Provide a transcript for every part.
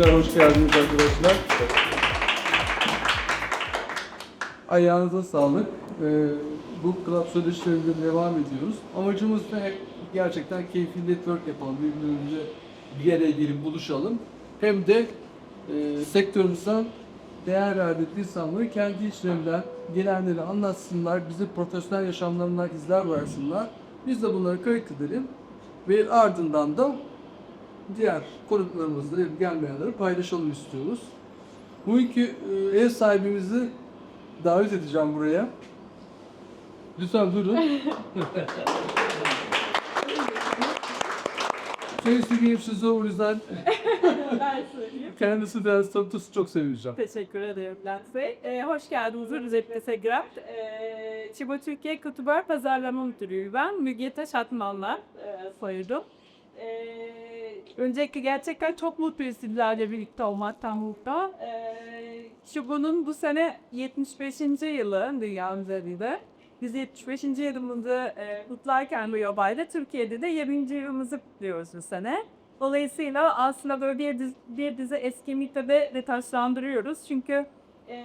Tekrar hoş geldiniz arkadaşlar. Ayağınıza sağlık. Ee, bu club söyleşilerinde devam ediyoruz. Amacımız da hep gerçekten keyifli network yapalım. Birbirimize bir yere gelip buluşalım. Hem de e, sektörümüzden değer verdikleri insanları kendi işlerinden gelenleri anlatsınlar, bize profesyonel yaşamlarından izler versinler. Biz de bunları kayıt edelim ve ardından da diğer konuklarımızla gelmeyenleri paylaşalım istiyoruz. Bugünkü e, ev sahibimizi davet edeceğim buraya. Lütfen durun. Şey söyleyeyim size o yüzden ben söyleyeyim. kendisi de tanıtısı çok seveceğim. Teşekkür ederim Bülent Bey. Ee, hoş geldiniz Ürüzet Segrap. Ee, Çibo Türkiye Kutubar Pazarlama Müdürüyüm ben. Müge Taş Atman'la e, soyadım. Ee, öncelikle gerçekten çok mutluyuz sizlerle birlikte olmaktan burada. Ee, Çibo'nun bu sene 75. yılı dünya üzerinde. Biz 75. yılımızı e, kutlarken bu yobayla Türkiye'de de 20. yılımızı kutluyoruz bu sene. Dolayısıyla aslında böyle bir dizi, bir dizi eski mite de de taşlandırıyoruz. Çünkü e,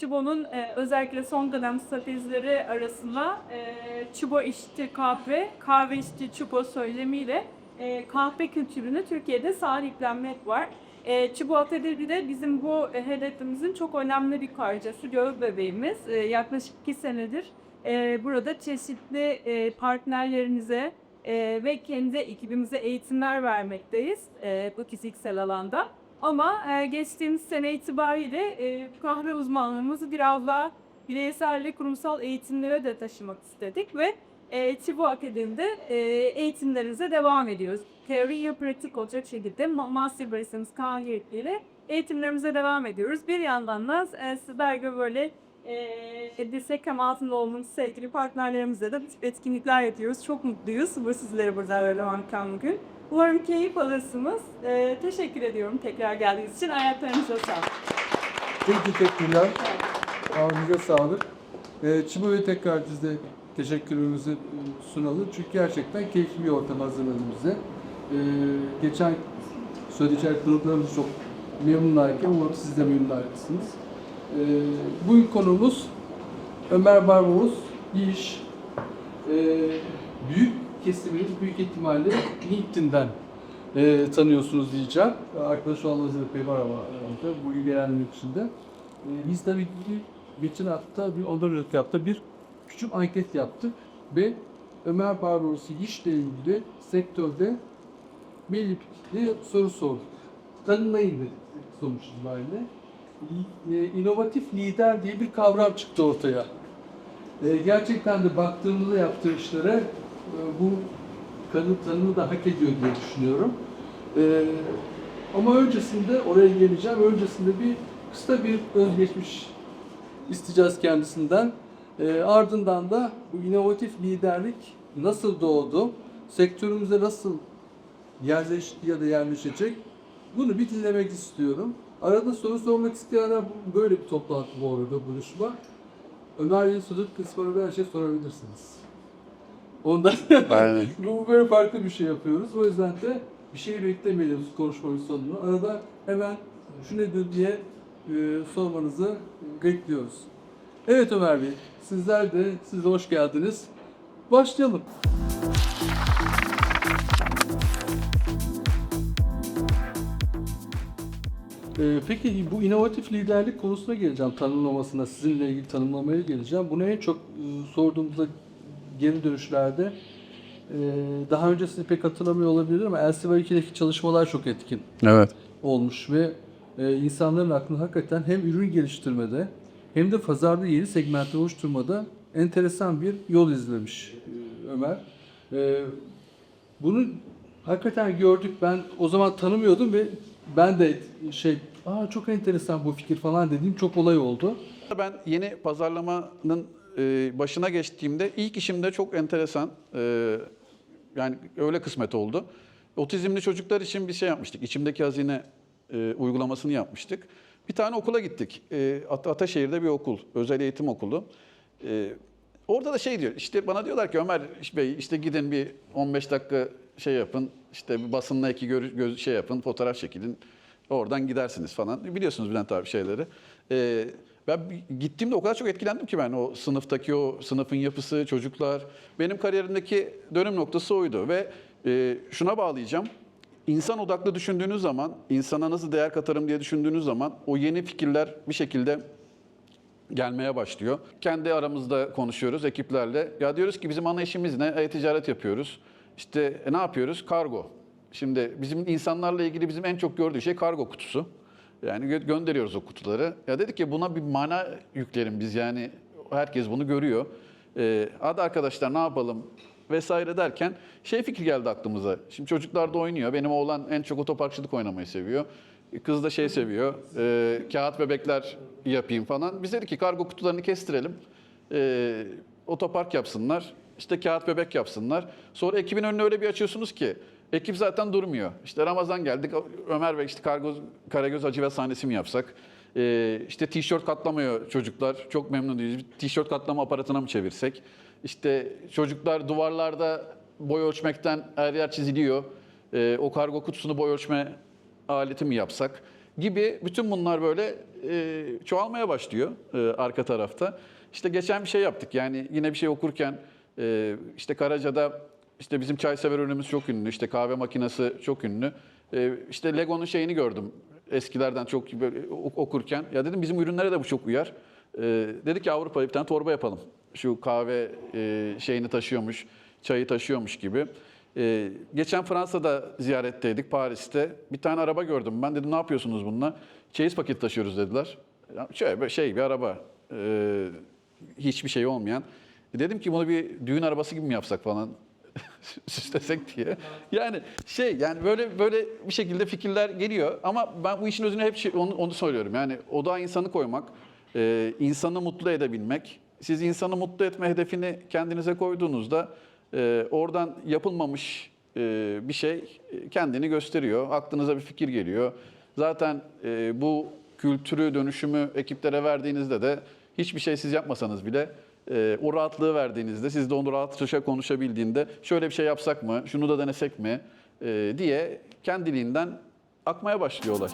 Çubo'nun e, özellikle son dönem stratejileri arasında e, Çubo işçi kahve, kahve işçi Çubo söylemiyle e, kahve kültürüne Türkiye'de sahiplenmek var. E, Atölye'de de bizim bu e, hedefimizin çok önemli bir parçası, göğü bebeğimiz. E, yaklaşık iki senedir e, burada çeşitli e, partnerlerimize e, ve kendi ekibimize eğitimler vermekteyiz e, bu fiziksel alanda. Ama e, geçtiğimiz sene itibariyle e, kahve uzmanlığımızı biraz daha bireysel ve kurumsal eğitimlere de taşımak istedik ve e, Çibo Akademi'de e, eğitimlerimize devam ediyoruz. Teori ve pratik olacak şekilde ma- Master Barista'mız Kaan Yiğitli ile eğitimlerimize devam ediyoruz. Bir yandan da e, sizler gibi böyle e, Dirsek altında olduğumuz sevgili partnerlerimizle de etkinlikler yapıyoruz. Çok mutluyuz. Bu sizlere burada ağırlamaktan bugün. Umarım keyif alırsınız. E, teşekkür ediyorum tekrar geldiğiniz için. Ayaklarınıza sağlık. Çok teşekkürler. Ağzınıza sağlık. Ee, Çibo'ya tekrar biz de teşekkürümüzü e, sunalım. Çünkü gerçekten keyifli bir ortam hazırladı bize. Ee, geçen söyleyeceğim gruplarımız çok memnunlarken umarım siz de memnun ayrılsınız. Ee, bugün konumuz Ömer Barbaros, iş. Ee, büyük kesiminiz büyük ihtimalle LinkedIn'den e, tanıyorsunuz diyeceğim. Arkadaş olmanız epey var ama aramızda bu gelenler içinde. E, biz tabii ki geçen hafta bir ondan önceki hafta bir küçük anket yaptık ve Ömer Barbaros'u işle ilgili sektörde belli bir soru sorduk. Tanımlayın sonuç itibariyle. E, inovatif lider diye bir kavram çıktı ortaya. E, gerçekten de baktığımızda yaptığı işlere bu kadın tanımı da hak ediyor diye düşünüyorum. E, ama öncesinde oraya geleceğim. Öncesinde bir kısa bir özgeçmiş isteyeceğiz kendisinden. E, ardından da bu inovatif liderlik nasıl doğdu, sektörümüze nasıl yerleşti ya da yerleşecek bunu bir dinlemek istiyorum. Arada soru sormak isteyenler böyle bir toplantı bu arada buluşma. Ömer Bey'in soru kısmına her şey sorabilirsiniz. Ondan bu böyle farklı bir şey yapıyoruz. O yüzden de bir şey beklemeyelim konuşmanın sonunu. Arada hemen şu nedir diye e, sormanızı bekliyoruz. Evet Ömer Bey, sizler de siz de hoş geldiniz. Başlayalım. Ee, peki bu inovatif liderlik konusuna geleceğim, tanımlamasına, sizinle ilgili tanımlamaya geleceğim. Bunu en çok e, sorduğumuzda geri dönüşlerde e, daha öncesini pek hatırlamıyor olabilir ama Elsevier 2'deki çalışmalar çok etkin Evet. olmuş ve e, insanların aklına hakikaten hem ürün geliştirmede hem de pazarda yeni segmentler oluşturmada enteresan bir yol izlemiş Ömer. E, bunu hakikaten gördük. Ben o zaman tanımıyordum ve ben de şey, aa çok enteresan bu fikir falan dediğim çok olay oldu. Ben yeni pazarlamanın e, başına geçtiğimde ilk işimde çok enteresan e, yani öyle kısmet oldu. Otizmli çocuklar için bir şey yapmıştık. İçimdeki hazine e, uygulamasını yapmıştık. Bir tane okula gittik. E, At- Ataşehir'de bir okul, özel eğitim okulu. E, orada da şey diyor, işte bana diyorlar ki Ömer Bey işte gidin bir 15 dakika şey yapın, işte bir basınla iki gör, göz, şey yapın, fotoğraf çekilin. Oradan gidersiniz falan. Biliyorsunuz Bülent abi şeyleri. Ee, ben gittiğimde o kadar çok etkilendim ki ben o sınıftaki o sınıfın yapısı, çocuklar. Benim kariyerimdeki dönüm noktası oydu ve e, şuna bağlayacağım. İnsan odaklı düşündüğünüz zaman, insana nasıl değer katarım diye düşündüğünüz zaman o yeni fikirler bir şekilde gelmeye başlıyor. Kendi aramızda konuşuyoruz ekiplerle. Ya diyoruz ki bizim ana işimiz ne? E-ticaret yapıyoruz. İşte e, ne yapıyoruz? Kargo. Şimdi bizim insanlarla ilgili bizim en çok gördüğü şey kargo kutusu. Yani gö- gönderiyoruz o kutuları. Ya dedik ki buna bir mana yüklerim biz yani herkes bunu görüyor. Ee, hadi arkadaşlar ne yapalım vesaire derken şey fikir geldi aklımıza. Şimdi çocuklar da oynuyor. Benim oğlan en çok otoparkçılık oynamayı seviyor. Kız da şey seviyor. e, kağıt bebekler yapayım falan. Biz dedik ki kargo kutularını kestirelim. E, otopark yapsınlar. İşte kağıt bebek yapsınlar. Sonra ekibin önüne öyle bir açıyorsunuz ki ekip zaten durmuyor. İşte Ramazan geldik. Ömer Bey işte Kargo, Karagöz Acı ve sahnesi mi yapsak? E, işte tişört katlamıyor çocuklar. Çok memnun değiliz. Tişört katlama aparatına mı çevirsek? İşte çocuklar duvarlarda boy ölçmekten her yer çiziliyor. E, o kargo kutusunu boy ölçme aleti mi yapsak gibi bütün bunlar böyle e, çoğalmaya başlıyor e, arka tarafta. İşte geçen bir şey yaptık yani yine bir şey okurken e, işte Karaca'da işte bizim çay sever ürünümüz çok ünlü işte kahve makinesi çok ünlü. E, işte Lego'nun şeyini gördüm eskilerden çok böyle ok- okurken ya dedim bizim ürünlere de bu çok uyar. E, dedik ki Avrupa'ya bir tane torba yapalım. Şu kahve e, şeyini taşıyormuş, çayı taşıyormuş gibi. Ee, geçen Fransa'da ziyaretteydik Paris'te. Bir tane araba gördüm. Ben dedim ne yapıyorsunuz bununla? Çeyiz paket taşıyoruz dediler. Ya Şöyle şey bir araba. Ee, hiçbir şey olmayan. E dedim ki bunu bir düğün arabası gibi mi yapsak falan süslesek diye. Yani şey yani böyle böyle bir şekilde fikirler geliyor ama ben bu işin özüne hep şey, onu, onu söylüyorum. Yani odağa insanı koymak, e, insanı mutlu edebilmek. Siz insanı mutlu etme hedefini kendinize koyduğunuzda e, oradan yapılmamış e, bir şey e, kendini gösteriyor. Aklınıza bir fikir geliyor. Zaten e, bu kültürü, dönüşümü ekiplere verdiğinizde de hiçbir şey siz yapmasanız bile e, o rahatlığı verdiğinizde, siz de onu rahatça konuşabildiğinde şöyle bir şey yapsak mı, şunu da denesek mi e, diye kendiliğinden akmaya başlıyor olay.